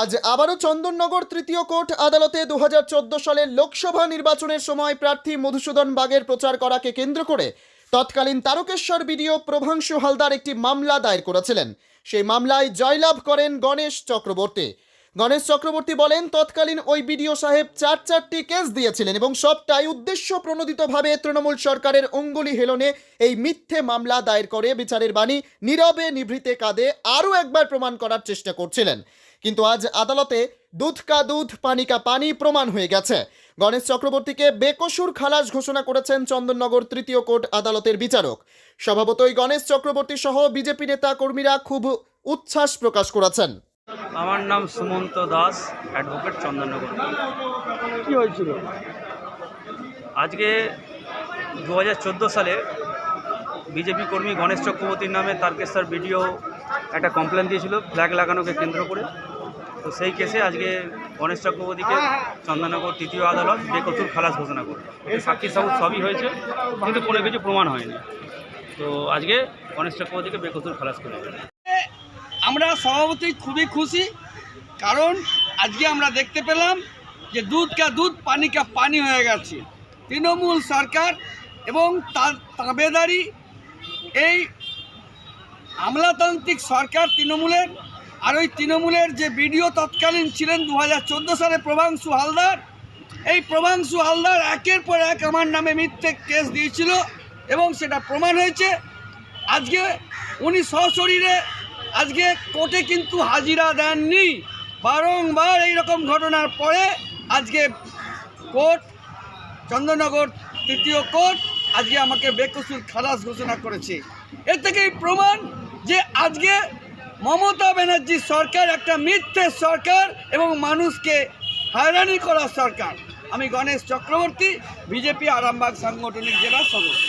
আজ আবারও চন্দননগর তৃতীয় কোর্ট আদালতে দু হাজার চোদ্দ সালের লোকসভা নির্বাচনের সময় প্রার্থী মধুসূদন বাগের প্রচার করাকে কেন্দ্র করে তৎকালীন তারকেশ্বর বিডিও প্রভাংশু হালদার একটি মামলা দায়ের করেছিলেন। সেই মামলায় জয়লাভ করেন গণেশ চক্রবর্তী। গণেশ চক্রবর্তী বলেন, তৎকালীন ওই বিডিও সাহেব চার চারটি কেস দিয়েছিলেন এবং সবটাই উদ্দেশ্য প্রণোদিতভাবে তৃণমূল সরকারের অঙ্গুলি হেলনে এই মিথ্যে মামলা দায়ের করে বিচারের বাণী নীরবে নিভৃতে কাঁদে আরও একবার প্রমাণ করার চেষ্টা করছিলেন। কিন্তু আজ আদালতে দুধ কা দুধ, পানি কা পানি প্রমাণ হয়ে গেছে। গণেশ চক্রবর্তীকে বেকসুর খালাস ঘোষণা করেছেন চন্দননগর তৃতীয় কোর্ট আদালতের বিচারক। স্বভাবতই গণেশ চক্রবর্তী সহ বিজেপি নেতা কর্মীরা খুব উচ্ছ্বাস প্রকাশ করেছেন। আমার নাম সুমন্ত দাস অ্যাডভোকেট চন্দননগর। কি হয়েছিল? আজকে দু হাজার চোদ্দ সালে বিজেপি কর্মী গণেশ চক্রবর্তীর নামে তারকেশ্বর বিডিও একটা কমপ্লেন দিয়েছিল ফ্ল্যাগ লাগানোকে কেন্দ্র করে। তো সেই কেসে আজকে গণেশ চক্রবর্তীকে চন্দননগর তৃতীয় আদালত বেকসুর খালাস ঘোষণা করে সাক্ষী সাবুত সবই হয়েছে কিন্তু কোনো কিছু প্রমাণ হয়নি। তো আজকে গণেশ চক্রবর্তীকে বেকসুর খালাস করে আমরা স্বভাবতই খুবই খুশি, কারণ আজকে আমরা দেখতে পেলাম যে দুধ কা দুধ, পানি কা পানি হয়ে গেছে। তৃণমূল সরকার এবং তার তাবেদারি, এই আমলাতান্ত্রিক সরকার তৃণমূলের, আর ওই তৃণমূলের যে বিডিও তৎকালীন ছিলেন দু হাজার চোদ্দ সালে প্রভাংশু হালদার, এই প্রভাংশু হালদার একের পর এক আমার নামে মিথ্যে কেস দিয়েছিল এবং সেটা প্রমাণ হয়েছে। আজকে উনি সশরীরে আজকে কোর্টে কিন্তু হাজিরা দেননি। বারংবার এইরকম ঘটনার পরে আজকে কোর্ট চন্দননগর তৃতীয় কোর্ট আজকে আমাকে বেকসুর খালাস ঘোষণা করেছে। এর থেকেই প্রমাণ যে আজকে মমতা ব্যানার্জির সরকার একটা মিথ্যে সরকার এবং মানুষকে হয়রানি করা সরকার। আমি গণেশ চক্রবর্তী, বিজেপি আরামবাগ সাংগঠনিক জেলার সদস্য।